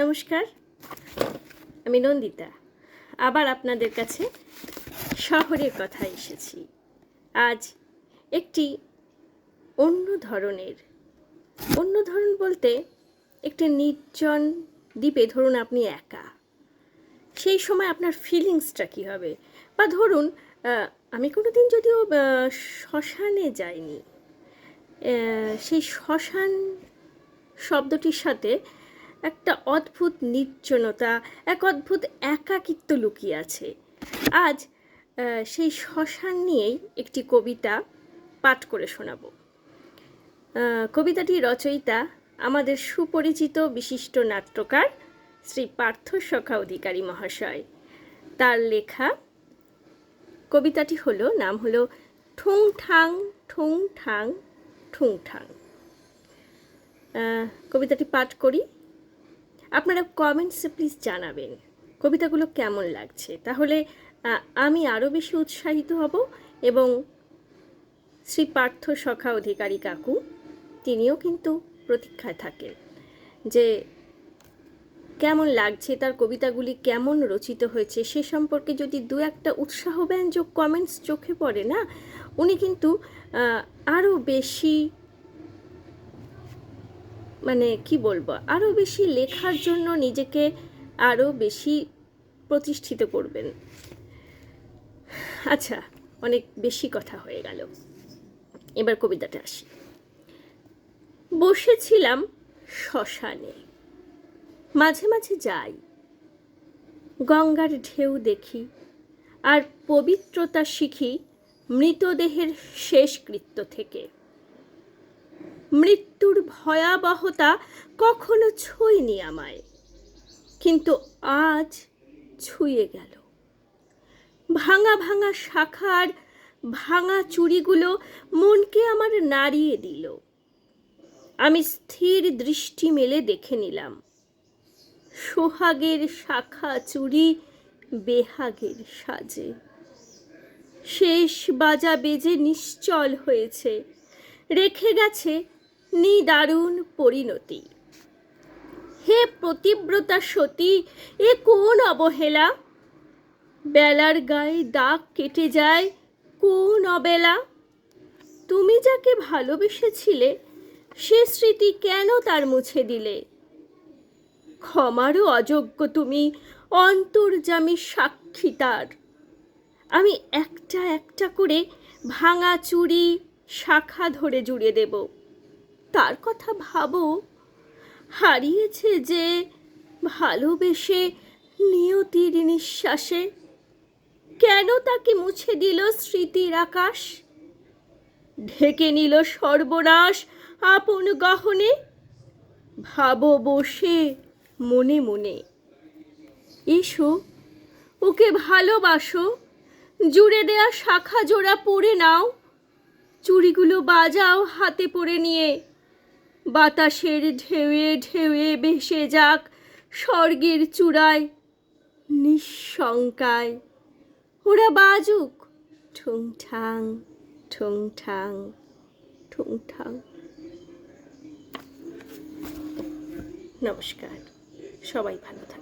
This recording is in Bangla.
নমস্কার, আমি নন্দিতা। আবার আপনাদের কাছে শহরের কথা এসেছি। আজ একটি অন্য ধরনের, অন্য ধরন বলতে একটি নির্জন দ্বীপে ধরুন আপনি একা। সেই সময় আপনার ফিলিংসটা কী হবে? বা ধরুন আমি কোনো দিন যদিও শ্মশানে যাইনি সেই শ্মশান শব্দটির সাথে একটা অদ্ভুত নির্জনতা, এক অদ্ভুত একাকিত্ব লুকিয়ে আছে। আজ সেই শ্মশান নিয়েই একটি কবিতা পাঠ করে শোনাব। কবিতাটি রচয়িতা, আমাদের সুপরিচিত বিশিষ্ট নাট্যকার শ্রী পার্থ সখা অধিকারী মহাশয়। তার লেখা কবিতাটি হলো, নাম হলো ঠুং ঠাং ঠুং ঠাং ঠুং ঠাং কবিতাটি পাঠ করি। আপনারা কমেন্টসে প্লিজ জানাবেন। কবিতাগুলো কেমন লাগছে? তাহলে আমি আরও বেশি উৎসাহিত হব এবং শ্রী পার্থ সখা অধিকারী কাকু, তিনিও কিন্তু প্রতীক্ষায় থাকেন যে কেমন লাগছে, তার কবিতাগুলি কেমন রচিত হয়েছে, সে সম্পর্কে যদি দু একটা উৎসাহ উৎসাহব্যঞ্জক কমেন্টস চোখে পড়ে না, উনি কিন্তু আরও বেশি মানে কি বলব আরও বেশি লেখার জন্য নিজেকে আরও বেশি প্রতিষ্ঠিত করবেন। আচ্ছা অনেক বেশি কথা হয়ে গেল। এবার কবিতাটা আসি। বসেছিলাম শ্মশানে, মাঝে মাঝে যাই। গঙ্গার ঢেউ দেখি, আর পবিত্রতা শিখি মৃতদেহের শেষকৃত্য থেকে। মৃত্যুর ভয়াবহতা কখনো ছুঁয়নি আমায়। কিন্তু আজ ছুঁয়ে গেল। ভাঙা ভাঙা শাখার ভাঙা চুড়িগুলো মনকে আমার নাড়িয়ে দিল। আমি স্থির দৃষ্টি মেলে দেখে নিলাম। সোহাগের শাখা চুড়ি বেহাগের সাজে। শেষ বাজা বেজে নিশ্চল হয়েছে। রেখে গেছে নিদারুণ পরিণতি। হে প্রতিব্রতা সতী, এ কোন অবহেলা? বেলার গায়ে দাগ কেটে যায় কোন অবেলা? তুমি যাকে ভালোবেসেছিলে, সে স্মৃতি কেন তার মুছে দিলে? ক্ষমারও অযোগ্য তুমি অন্তর্জামী সাক্ষী তার। আমি একটা একটা করে ভাঙা চুড়ি শাখা ধরে জুড়ে দেব। তার কথা ভাবো, হারিয়েছে যে ভালোবেসে নিয়তির নিঃশ্বাসে। কেন তাকে মুছে দিল স্মৃতির আকাশ? ঢেকে নিল সর্বনাশ আপন গহনে। ভাবো বসে মনে মনে। এসো, ওকে ভালোবাসো, জুড়ে দেয়া শাখা জোড়া পড়ে নাও। চুড়িগুলো বাজাও হাতে পরে নিয়ে। বাতাসের ঢেউয়ে ঢেউয়ে ভেসে যাক স্বর্গের চূড়ায় নিঃশঙ্কায়। ওরা বাজুক। ঠুং ঠাং ঠুং ঠাং ঠুং ঠাং নমস্কার। সবাই ভালো